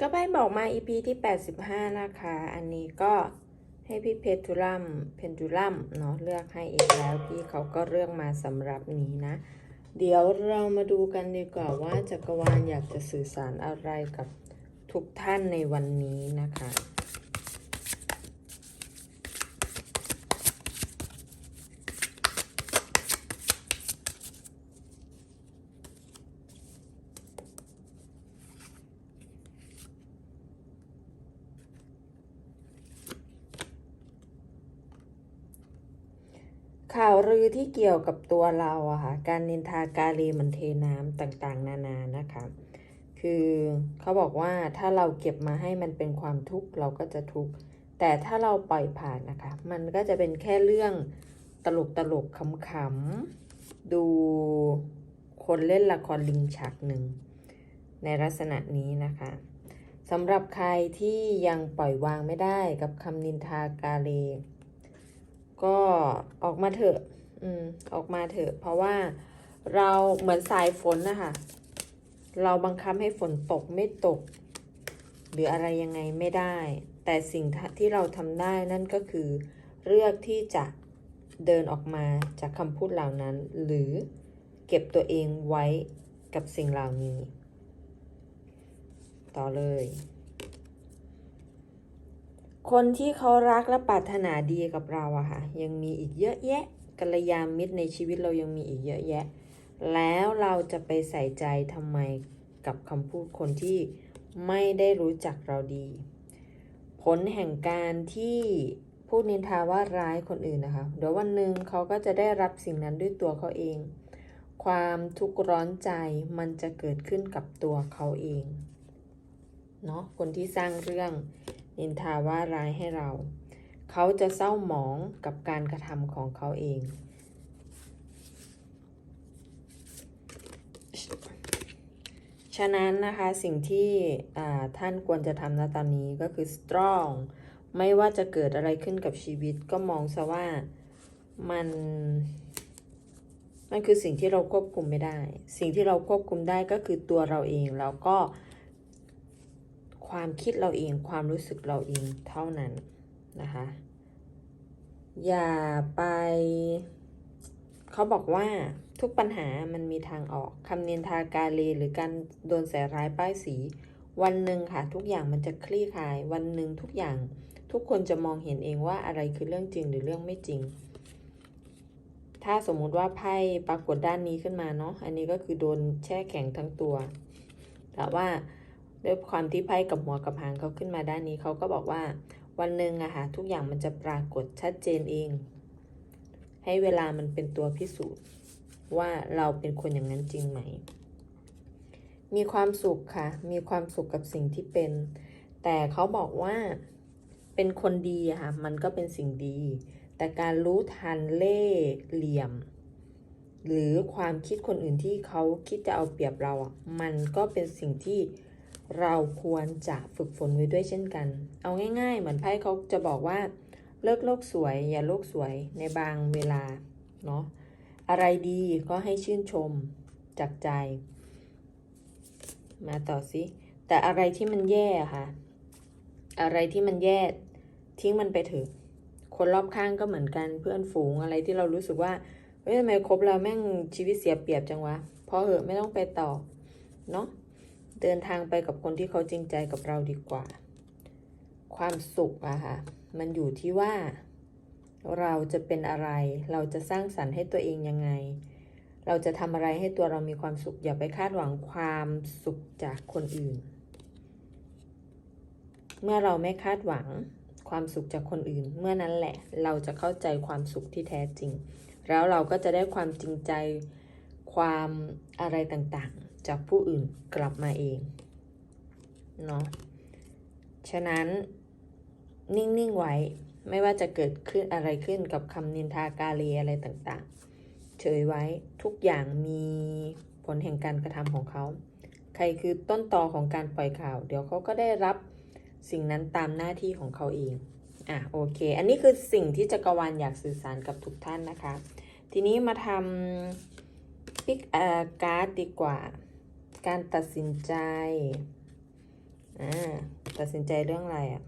ก็ไปบอกมา EP ที่ 85 นะคะ อันนี้ก็ให้พี่เพทูลัมเพนทูลัมเนาะเลือกให้อีกแล้วพี่เขาก็เลือกมาสำหรับนี้นะ เดี๋ยวเรามาดูกันดีกว่าว่าจักรวาลอยากจะสื่อสารอะไรกับทุกท่านในวันนี้นะคะ ข่าวลือที่เกี่ยวกับตัวเราอะค่ะ การนินทากาลีเหมันเทน้ำต่างๆ นานานะคะ คือเขาบอกว่าถ้าเราเก็บมาให้มันเป็นความทุกข์เราก็จะทุกข์ แต่ถ้าเราปล่อยผ่านนะคะ มันก็จะเป็นแค่เรื่องตลกตลกขำๆ ดูคนเล่นละครลิงฉากหนึ่ง ในลักษณะนี้นะคะสำหรับใครที่ยังปล่อยวางไม่ได้กับคำนินทากาเล ก็ออกมาเถอะ อืม ออกมาเถอะ เพราะว่าเราเหมือนสายฝนนะคะเราบังคับให้ฝนตกไม่ตก หรืออะไรยังไงไม่ได้ แต่สิ่งที่เราทำได้นั่นก็คือ เลือกที่จะเดินออกมาจากคำพูดเหล่านั้น หรือเก็บตัวเองไว้กับสิ่งเหล่านี้ ต่อเลย คนที่เขารักและปรารถนาดีกับเราอะค่ะ ยังมีอีกเยอะแยะกัลยาณมิตรในชีวิตเรายังมีอีกเยอะแยะ แล้วเราจะไปใส่ใจทำไมกับคำพูดคนที่ไม่ได้รู้จักเราดี ผลแห่งการที่พูดนินทาว่าร้ายคนอื่นนะคะ เดี๋ยววันหนึ่งเขาก็จะได้รับสิ่งนั้นด้วยตัวเขาเอง ความทุกข์ร้อนใจมันจะเกิดขึ้นกับตัวเขาเอง เนาะคนที่สร้างเรื่อง นินทาว่าร้ายให้เรา เขาจะเศร้าหมองกับการกระทำของเขาเองฉะนั้นนะคะสิ่งที่ท่านควรจะทำณตอนนี้ก็คือ strong ไม่ว่าจะเกิดอะไรขึ้นกับชีวิตก็มองซะว่ามัน มันคือสิ่งที่เราควบคุมไม่ได้ สิ่งที่เราควบคุมได้ก็คือตัวเราเอง แล้วก็ ความคิดเราเองความรู้สึกเราเองเท่านั้นนะคะ อย่าไป เขาบอกว่าทุกปัญหามันมีทางออกคำเนินทากาเลหรือการโดนใส่ร้ายป้ายสี วันหนึ่งค่ะ ทุกอย่างมันจะคลี่คลาย วันหนึ่งทุกอย่างทุกคนจะมองเห็นเองว่าอะไรคือเรื่องจริงหรือเรื่องไม่จริง ถ้าสมมุติว่าไพ่ปรากฏด้านนี้ขึ้นมาเนาะอันนี้ก็คือโดนแช่แข็งทั้งตัว แต่ว่า ด้วยความที่ไพ่กับหัวกับหางเขาขึ้นมาด้านนี้เขาก็บอกว่า วันหนึ่งอะค่ะทุกอย่างมันจะปรากฏชัดเจนเอง ให้เวลามันเป็นตัวพิสูจน์ ว่าเราเป็นคนอย่างนั้นจริงไหม มีความสุขค่ะ มีความสุขกับสิ่งที่เป็น แต่เขาบอกว่าเป็นคนดีอะค่ะ มันก็เป็นสิ่งดี แต่การรู้ทันเล่เหลี่ยมหรือความคิดคนอื่นที่เขาคิดจะเอาเปรียบเราอะ มันก็เป็นสิ่งที่ เราควรจะฝึกฝนไว้ด้วยเช่นกัน เอาง่าย ๆ เหมือนไพ่เขาจะบอกว่า เลิกโลกสวย อย่าโลกสวยในบางเวลาเนาะอะไรดีก็ให้ชื่นชมจากใจ มาต่อสิแต่อะไรที่มันแย่ค่ะ อะไรที่มันแย่ทิ้งมันไปเถอะคนรอบข้างก็เหมือนกันเพื่อนฝูงอะไรที่เรารู้สึกว่าเฮ้ยทำไมคบเราแม่งชีวิตเสียเปรียบจังวะพอเหอะไม่ต้องไปต่อเนาะ เดินทางไปกับคนที่เขาจริงใจกับเราดีกว่า ความสุขอะค่ะ มันอยู่ที่ว่า เราจะเป็นอะไร เราจะสร้างสรรค์ให้ตัวเองยังไง เราจะทำอะไรให้ตัวเรามีความสุข อย่าไปคาดหวังความสุขจากคนอื่น เมื่อเราไม่คาดหวังความสุขจากคนอื่น เมื่อนั้นแหละ เราจะเข้าใจความสุขที่แท้จริง แล้วเราก็จะได้ความจริงใจ ความอะไรต่างๆ จากผู้อื่นกลับมาเองเนาะฉะนั้นนิ่ง ๆ ไว้ไม่ว่าจะเกิดขึ้นอะไรขึ้นกับคำนินทากาเลอะไรต่างๆ เฉยไว้ทุกอย่างมีผลแห่งการกระทำของเขา ใครคือต้นตอของการปล่อยข่าว เดี๋ยวเขาก็ได้รับสิ่งนั้นตามหน้าที่ของเขาเอง อะโอเค อันนี้คือสิ่งที่จักรวาลอยากสื่อสารกับทุกท่านนะคะ ทีนี้มาทำ ปิกเอ่อการ์ดดีกว่า การตัดสินใจอ่าตัดสินใจเรื่องอะไรอะ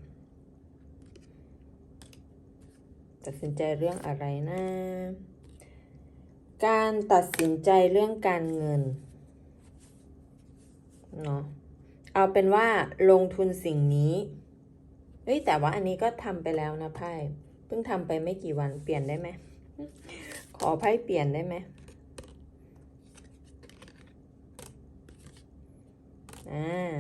ตัดสินใจเรื่องอะไรนะ การตัดสินใจเรื่องการเงินเนาะเอาเป็นว่าลงทุนสิ่งนี้เฮ้ยแต่ว่าอันนี้ก็ทำไปแล้วนะไพ่เพิ่งทำไปไม่กี่วันเปลี่ยนได้ไหมขอไพ่เปลี่ยนได้ไหม อ่า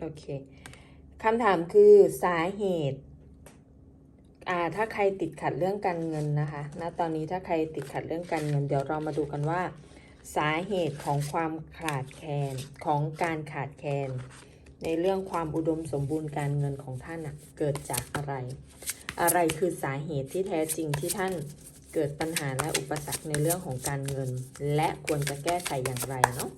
โอเคคำถามคือสาเหตุอ่าถ้าใครติดขัดเรื่องการเงินนะคะณตอนนี้ถ้าใครติดขัดเรื่องการเงิน เดี๋ยวเรามาดูกันว่า สาเหตุของความขาดแคลนของการขาดแคลนในเรื่องความอุดมสมบูรณ์การเงินของท่านนะเกิดจากอะไร อะไรคือสาเหตุที่แท้จริงที่ท่าน เกิดปัญหาและอุปสรรคในเรื่องของการเงิน และควรจะแก้ไขอย่างไรเนาะ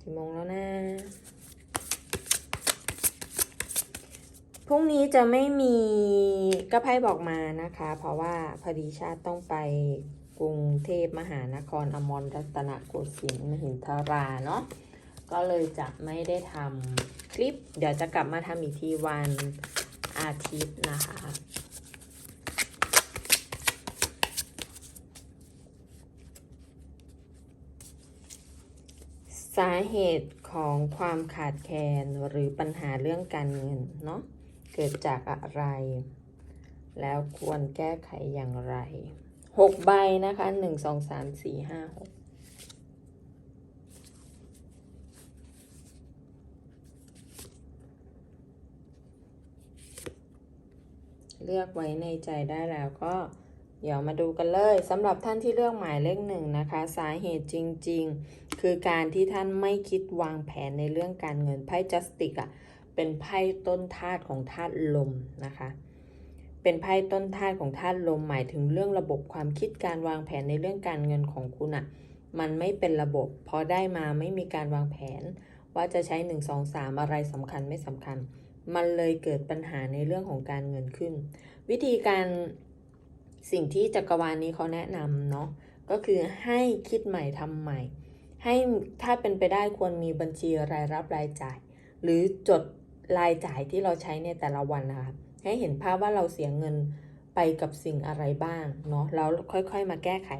กี่โมงแล้วนะพรุ่งนี้จะไม่มีก็ไพ่บอกมานะคะ เพราะว่าพอดีชาติต้องไปกรุงเทพมหานครอมรรัตนโกสินทร์มหินทราเนาะก็เลยจะไม่ได้ทำ คลิป เดี๋ยวจะกลับมาทำอีกทีวันอาทิตย์นะคะ สาเหตุของความขาดแคลนหรือปัญหาเรื่องการเงินเนาะเกิดจากอะไร แล้วควรแก้ไขอย่างไรหกใบนะคะหนึ่งสองสามสี่ห้าหก เลือกไว้ในใจได้แล้วก็เดี๋ยวมาดูกันเลยสำหรับท่านที่เลือกหมายเลขหนึ่งนะคะ สาเหตุจริง ๆ คือการที่ท่านไม่คิดวางแผนในเรื่องการเงินไพ่จัสติกอะเป็นไพ่ต้นธาตุของธาตุลมนะคะ เป็นไพ่ต้นธาตุของธาตุลมหมายถึงเรื่องระบบความคิดการวางแผนในเรื่องการเงินของคุณอะมันไม่เป็นระบบพอได้มาไม่มีการวางแผน ว่าจะใช้ 1 2 3 อะไรสำคัญไม่สำคัญ มันเลยเกิดปัญหาในเรื่องของการเงินขึ้น วิธีการสิ่งที่จักรวาลนี้เขาแนะนำเนาะก็คือให้คิดใหม่ทำใหม่ ให้ถ้าเป็นไปได้ควรมีบัญชีรายรับรายจ่าย หรือจดรายจ่ายที่เราใช้ในแต่ละวันนะคะให้เห็นภาพว่าเราเสียเงินไปกับสิ่งอะไรบ้างเนาะแล้วค่อยๆ มาแก้ไข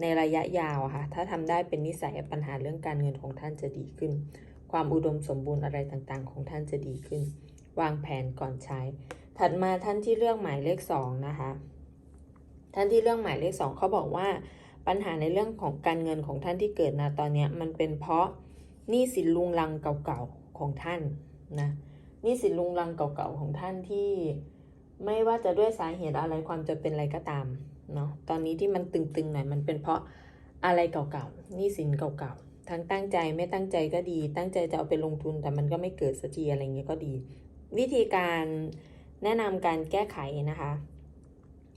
ในระยะยาวค่ะ ถ้าทำได้เป็นนิสัยปัญหาเรื่องการเงินของท่านจะดีขึ้น ความอุดมสมบูรณ์อะไรต่างๆ ของท่านจะดีขึ้น วางแผนก่อนใช้ ถัดมาท่านที่เลือกหมายเลขสองนะคะ ท่านที่เลือกหมายเลขสองเขาบอกว่า ปัญหาในเรื่องของการเงินของท่านที่เกิดนะตอนนี้มันเป็นเพราะหนี้สินลุงลังเก่าๆของท่านนะหนี้สินลุงลังเก่าๆของท่านที่ไม่ว่าจะด้วยสาเหตุอะไรความจะเป็นอะไรก็ตามเนาะตอนนี้ที่มันตึงๆหน่อยมันเป็นเพราะอะไรเก่าๆหนี้สินเก่าๆทั้งตั้งใจไม่ตั้งใจก็ดี ตั้งใจจะเอาไปลงทุนแต่มันก็ไม่เกิดสักทีอะไรเงี้ยก็ดี วิธีการแนะนำการแก้ไขนะคะ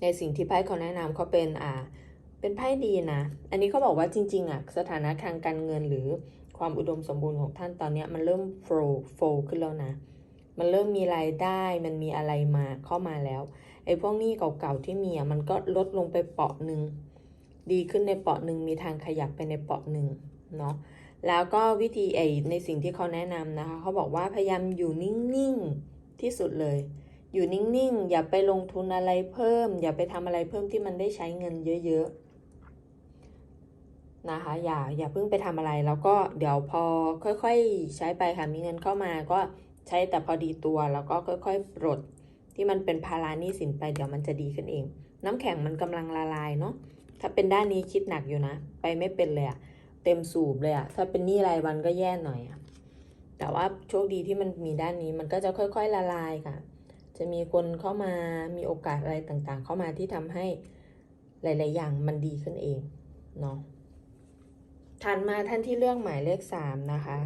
ในสิ่งที่ไพ่เขาแนะนำเขาเป็นอ่าเป็นไพ่ดีนะ อันนี้เขาบอกว่าจริงๆอะสถานะทางการเงินหรือความอุดมสมบูรณ์ของท่านตอนนี้มันเริ่มโฟล์โฟล์ขึ้นแล้วนะ มันเริ่มมีรายได้ มันมีอะไรมาเข้ามาแล้ว ไอ้พวกหนี้เก่าๆที่มีอะมันก็ลดลงไปเปาะหนึ่ง ดีขึ้นในเปาะหนึ่งมีทางขยับไปในเปาะหนึ่งเนาะ แล้วก็วิธีไอในสิ่งที่เขาแนะนำนะคะ เขาบอกว่าพยายามอยู่นิ่งๆที่สุดเลย อยู่นิ่งๆ อย่าไปลงทุนอะไรเพิ่ม อย่าไปทำอะไรเพิ่มที่มันได้ใช้เงินเยอะๆนะคะ อย่าอย่าเพิ่งไปทำอะไร แล้วก็เดี๋ยวพอค่อยๆ ใช้ไปค่ะ มีเงินเข้ามาก็ใช้แต่พอดีตัวแล้วก็ค่อยๆ ปลดที่มันเป็นภาระหนี้สินไปเดี๋ยวมันจะดีขึ้นเอง น้ำแข็งมันกำลังละลายเนาะถ้าเป็นด้านนี้คิดหนักอยู่นะ ไปไม่เป็นเลยอะ เต็มสูบเลยอะถ้าเป็นหนี้รายวันก็แย่หน่อยอะแต่ว่าโชคดีที่มันมีด้านนี้มันก็จะค่อยๆละลายค่ะ จะมีคนเข้ามามีโอกาสอะไรต่างๆ เข้ามาที่ทำให้หลาย ๆ อย่างมันดีขึ้นเองเนาะถัดมาท่านที่เลือกหมายเลขสามนะคะ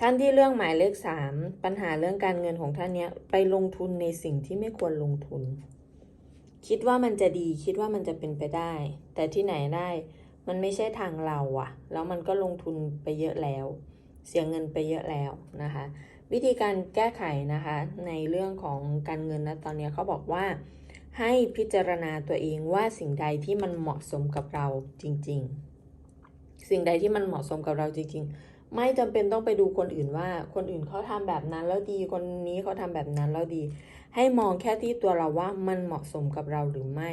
ท่านที่เลือกหมายเลขสามปัญหาเรื่องการเงินของท่านเนี้ยไปลงทุนในสิ่งที่ไม่ควรลงทุน คิดว่ามันจะดีคิดว่ามันจะเป็นไปได้ แต่ที่ไหนได้ มันไม่ใช่ทางเราอะแล้วมันก็ลงทุนไปเยอะแล้ว เสียเงินไปเยอะแล้วนะคะ วิธีการแก้ไขนะคะ ในเรื่องของการเงินนะตอนนี้เขาบอกว่า ให้พิจารณาตัวเองว่าสิ่งใดที่มันเหมาะสมกับเราจริง ๆ สิ่งใดที่มันเหมาะสมกับเราจริง ๆ ไม่จำเป็นต้องไปดูคนอื่นว่า คนอื่นเขาทำแบบนั้นแล้วดีคนนี้เขาทำแบบนั้นแล้วดี ให้มองแค่ที่ตัวเราว่ามันเหมาะสมกับเราหรือไม่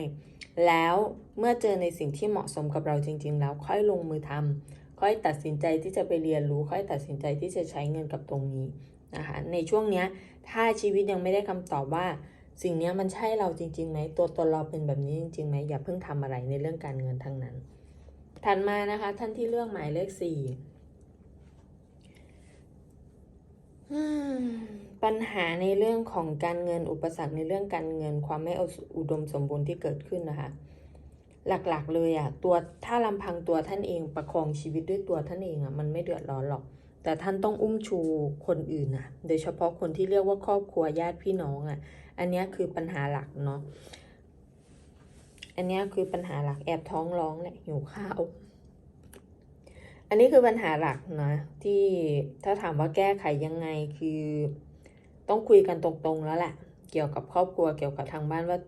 แล้วเมื่อเจอในสิ่งที่เหมาะสมกับเราจริง ๆ แล้วค่อยลงมือทำค่อยตัดสินใจที่จะไปเรียนรู้ ค่อยตัดสินใจที่จะใช้เงินกับตรงนี้นะคะในช่วงเนี้ยถ้าชีวิตยังไม่ได้คำตอบว่าสิ่งนี้มันใช่เราจริงๆไหมตัวตนเราเป็นแบบนี้จริงๆไหมอย่าเพิ่งทำอะไรในเรื่องการเงินทั้งนั้น ถัดมานะคะ ท่านที่เลือกหมายเลขสี่ ปัญหาในเรื่องของการเงินอุปสรรคในเรื่องการเงิน ความไม่อุดมสมบูรณ์ที่เกิดขึ้นนะคะ หลักๆ เลยอะ่ะตัวถ้าลำพังตัวท่านเองประคองชีวิตด้วยตัวท่านเองอะ่ะมันไม่เดือดร้อนหรอก แต่ท่านต้องอุ้มชูคนอื่นนะโดยเฉพาะคนที่เรียกว่าครอบครัวญาติพี่น้องอะ่ะ อันนี้คือปัญหาหลักเนาะอันนี้คือปัญหาหลักแอบท้องร้องแหละหิวข้าวอันนี้คือปัญหาหลักนะ ที่ถ้าถามว่าแก้ไขยังไงคือ ต้องคุยกันตรงๆแล้วแหละ เกี่ยวกับครอบครัวเกี่ยวกับทางบ้านว่า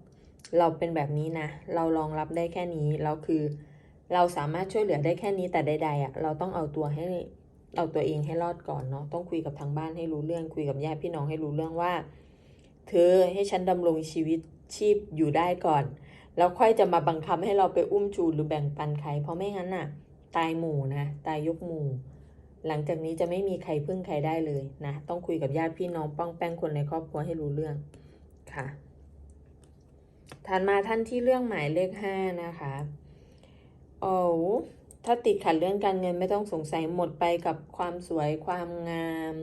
เราเป็นแบบนี้นะ เรารองรับได้แค่นี้แล้วคือ เราสามารถช่วยเหลือได้แค่นี้แต่ใดๆอะเราต้องเอาตัวให้เอาตัวเองให้รอดก่อนเนาะต้องคุยกับทางบ้านให้รู้เรื่อง คุยกับญาติพี่น้องให้รู้เรื่องว่า เธอให้ฉันดำรงชีวิตชีพอยู่ได้ก่อน แล้วค่อยจะมาบังคับให้เราไปอุ้มชูหรือแบ่งปันใคร เพราะไม่งั้นน่ะ ตายหมู่นะ ตายยกหมู่ หลังจากนี้จะไม่มีใครพึ่งใครได้เลยนะ ต้องคุยกับญาติพี่น้องป้องแป้งคนในครอบครัวให้รู้เรื่องค่ะถัดมาท่านที่เรื่องหมายเลขห้านะคะโอ้ถ้าติดขัดเรื่องการเงินไม่ต้องสงสัยหมดไปกับความสวยความงาม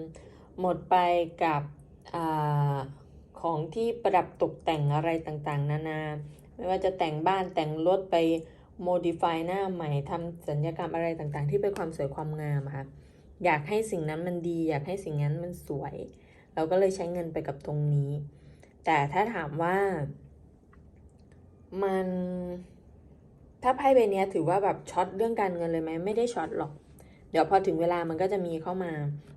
หมดไปกับอของที่ประดับตกแต่งอะไรต่างๆ นานา ไม่ว่าจะแต่งบ้านแต่งรถไป โมดิฟายหน้าใหม่ทำสัญญกรรมอะไรต่างๆ ที่เป็นความสวยความงามค่ะอยากให้สิ่งนั้นมันดี อยากให้สิ่งนั้นมันสวย เราก็เลยใช้เงินไปกับตรงนี้ แต่ถ้าถามว่ามันถ้าไพ่ใบนี้ถือว่าแบบช็อตเรื่องการเงินเลยไหมไม่ได้ช็อตหรอก เดี๋ยวพอถึงเวลามันก็จะมีเข้ามา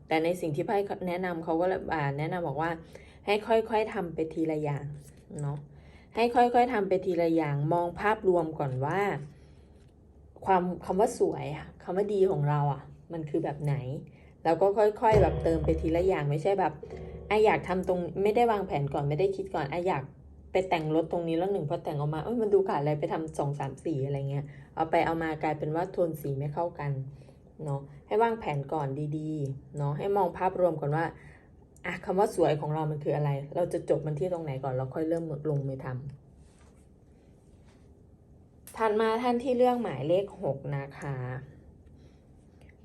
แต่ในสิ่งที่ไพ่แนะนำเขาก็แนะนำบอกว่า ให้ค่อยๆทำไปทีละอย่างเนาะ ให้ค่อยๆทำไปทีละอย่างมองภาพรวมก่อนว่า ความคำว่าสวยคำว่าดีของเราอะ มันคือแบบไหน แล้วก็ค่อยๆแบบเติมไปทีละอย่างไม่ใช่แบบไออยากทำตรงไม่ได้วางแผนก่อนไม่ได้คิดก่อนไออยากไปแต่งรถตรงนี้แล้วหนึ่งพอแต่งออกมาเอ้ยมันดูขาดอะไรไปทำสองสามสี่อะไรเงี้ยเอาไปเอามากลายเป็นว่าโทนสีไม่เข้ากันเนาะให้วางแผนก่อนดีๆเนาะให้มองภาพรวมก่อนว่า อะคำว่าสวยของเรามันคืออะไร เราจะจบมันที่ตรงไหนก่อน เราค่อยเริ่มลงมือทำถัดมาท่านที่เลือกหมายเลขหกนะคะ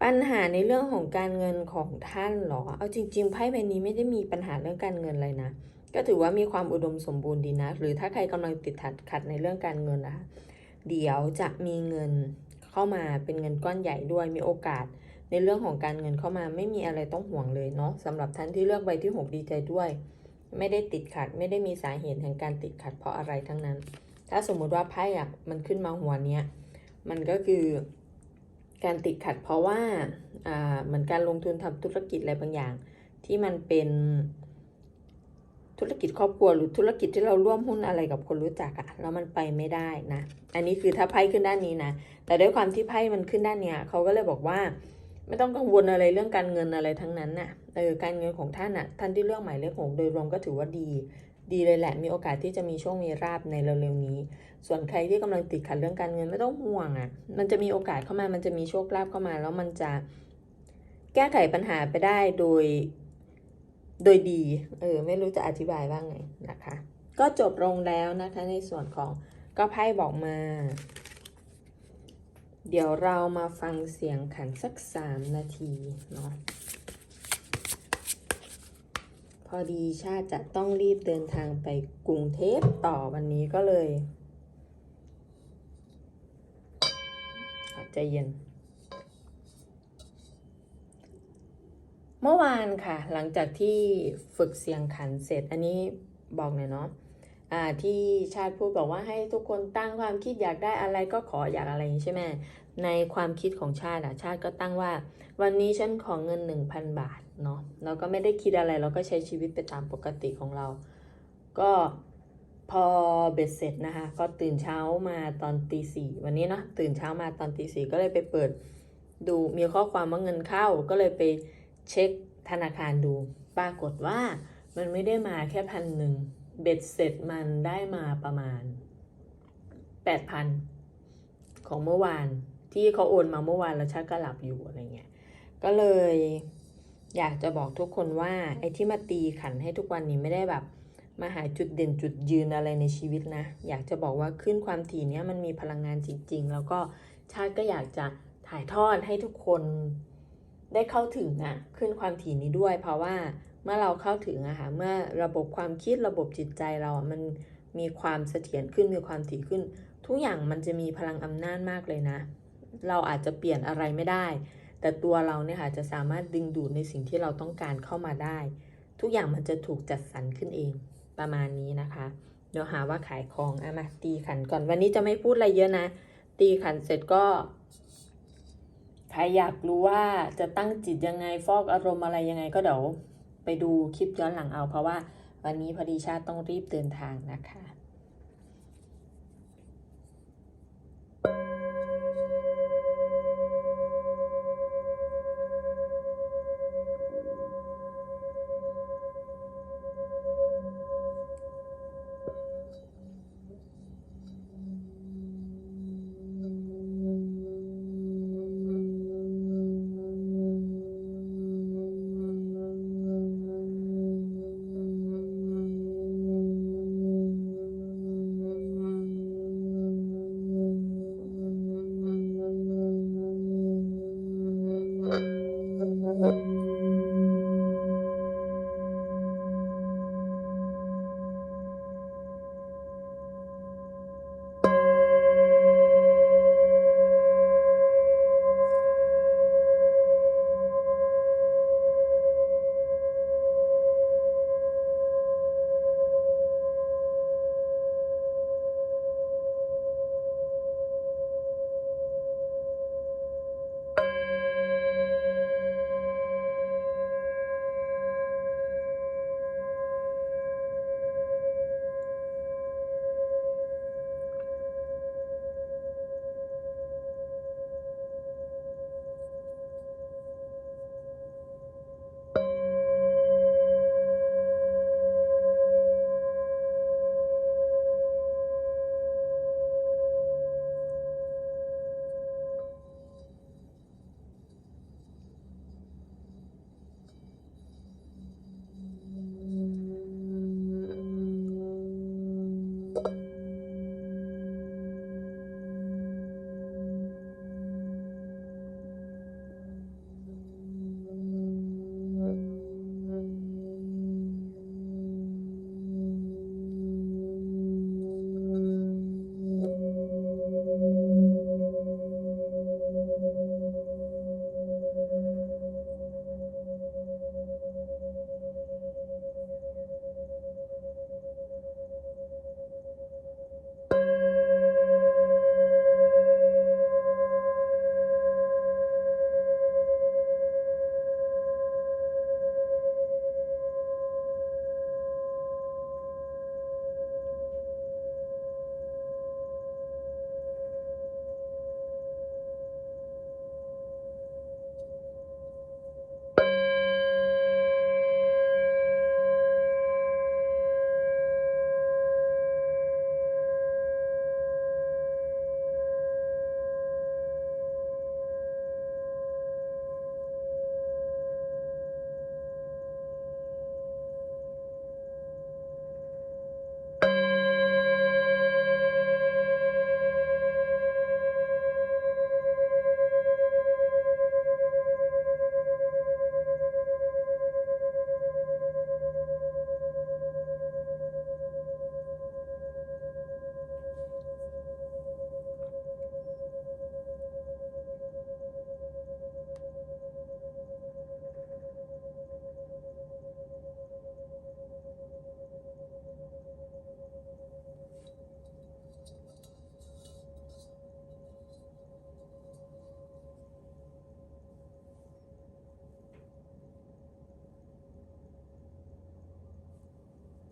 ปัญหาในเรื่องของการเงินของท่านหรอ เอาจริง ๆ ไพ่ใบนี้ไม่ได้มีปัญหาเรื่องการเงินเลยนะ ก็ถือว่ามีความอุดมสมบูรณ์ดีนะ หรือถ้าใครกำลังติดขัดขัดในเรื่องการเงินนะคะเดี๋ยวจะมีเงินเข้ามาเป็นเงินก้อนใหญ่ด้วยมีโอกาส ในเรื่องของการเงินเข้ามาไม่มีอะไรต้องห่วงเลยเนาะสำหรับท่านที่เลือกใบที่ 6 ดีใจด้วย ไม่ได้ติดขัด ไม่ได้มีสาเหตุแห่งการติดขัดเพราะอะไรทั้งนั้น ถ้าสมมุติว่าไพ่อะมันขึ้นมาหัวเนี้ยมันก็คือการติดขัดเพราะว่าอ่าเหมือนการลงทุนทำธุรกิจอะไรบางอย่าง ที่มันเป็นธุรกิจครอบครัวหรือธุรกิจที่เราร่วมหุ้นอะไรกับคนรู้จักอะแล้วมันไปไม่ได้นะ อันนี้คือถ้าไพ่ขึ้นด้านนี้นะ แต่ด้วยความที่ไพ่มันขึ้นด้านเนี้ยเขาก็เลยบอกว่า ไม่ต้องกังวลอะไรเรื่องการเงินอะไรทั้งนั้นน่ะเออการเงินของท่านน่ะท่านที่เลือกหมายเลขหกโดยรวมก็ถือว่าดีดีเลยแหละ มีโอกาสที่จะมีโชคมีราบในเร็วๆนี้ ส่วนใครที่กำลังติดขัดเรื่องการเงินไม่ต้องห่วงอะ มันจะมีโอกาสเข้ามา มันจะมีโชคลาภเข้ามา แล้วมันจะแก้ไขปัญหาไปได้โดย โดยดี เออ ไม่รู้จะอธิบายว่าไงนะคะ ก็จบลงแล้วนะคะ ในส่วนของก็ไพ่บอกมา เดี๋ยวเรามาฟังเสียงขันสักสามนาทีเนาะพอดีชาติจะต้องรีบเดินทางไปกรุงเทพต่อวันนี้ก็เลยใจเย็น เมื่อวานค่ะ หลังจากที่ฝึกเสียงขันเสร็จอันนี้บอกหน่อยเนาะ ที่ชาติพูดบอกว่าให้ทุกคนตั้งความคิดอยากได้อะไรก็ขออยากอะไรนี้ใช่ไหมในความคิดของชาติอะชาติก็ตั้งว่า วันนี้ฉันขอเงิน 1,000 บาทเนาะเราก็ไม่ได้คิดอะไรเราก็ใช้ชีวิตไปตามปกติของเรา ก็พอเบ็ดเสร็จนะคะ ก็ตื่นเช้ามาตอนตีสี่วันนี้เนาะตื่นเช้ามาตอนตีสี่ก็เลยไปเปิดดูมีข้อความว่าเงินเข้าก็เลยไปเช็คธนาคารดู ปรากฏว่ามันไม่ได้มาแค่พันหนึ่ง เบ็ดเสร็จมันได้มาประมาณแปดพันของเมื่อวานที่เขาโอนมาเมื่อวานแล้วชักก็หลับอยู่อะไรเงี้ย ก็เลยอยากจะบอกทุกคนว่า ไอ้ที่มาตีขันให้ทุกวันนี้ไม่ได้แบบ มาหาจุดเด่นจุดยืนอะไรในชีวิตนะ อยากจะบอกว่าขึ้นความถี่เนี้ยมันมีพลังงานจริง ๆ แล้วก็ชาติก็อยากจะถ่ายทอดให้ทุกคนได้เข้าถึงอะขึ้นความถี่นี้ด้วย เพราะว่า เมื่อเราเข้าถึงอะค่ะเมื่อระบบความคิดระบบจิตใจเราอะมันมีความเสถียรขึ้นมีความถี่ขึ้น ทุกอย่างมันจะมีพลังอำนาจมากเลยนะ เราอาจจะเปลี่ยนอะไรไม่ได้ แต่ตัวเราเนี่ยค่ะจะสามารถดึงดูดในสิ่งที่เราต้องการเข้ามาได้ ทุกอย่างมันจะถูกจัดสรรขึ้นเองประมาณนี้นะคะ เดี๋ยวหาว่าขายของอะมาตีขันก่อนวันนี้จะไม่พูดอะไรเยอะนะ ตีขันเสร็จก็ใครอยากรู้ว่าจะตั้งจิตยังไงฟอกอารมณ์อะไรยังไงก็เดี๋ยว ไปดูคลิปย้อนหลังเอาเพราะว่าวันนี้พอดีชาติต้องรีบเดินทางนะคะ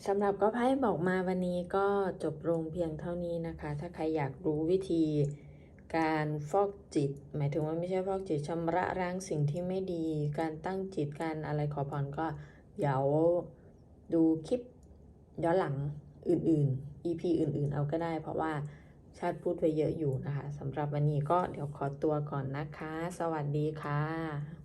สำหรับก็ไพ่บอกมาวันนี้ก็จบลงเพียงเท่านี้นะคะ ถ้าใครอยากรู้วิธีการฟอกจิต หมายถึงว่าไม่ใช่ฟอกจิตชำระล้างสิ่งที่ไม่ดี การตั้งจิตการอะไรขอพรก็เดี๋ยวดูคลิปย้อนหลังอื่นๆ EP อื่นๆ เอาก็ได้ เพราะว่าชาติพูดไปเยอะอยู่นะคะสำหรับวันนี้ก็เดี๋ยวขอตัวก่อนนะคะ สวัสดีค่ะ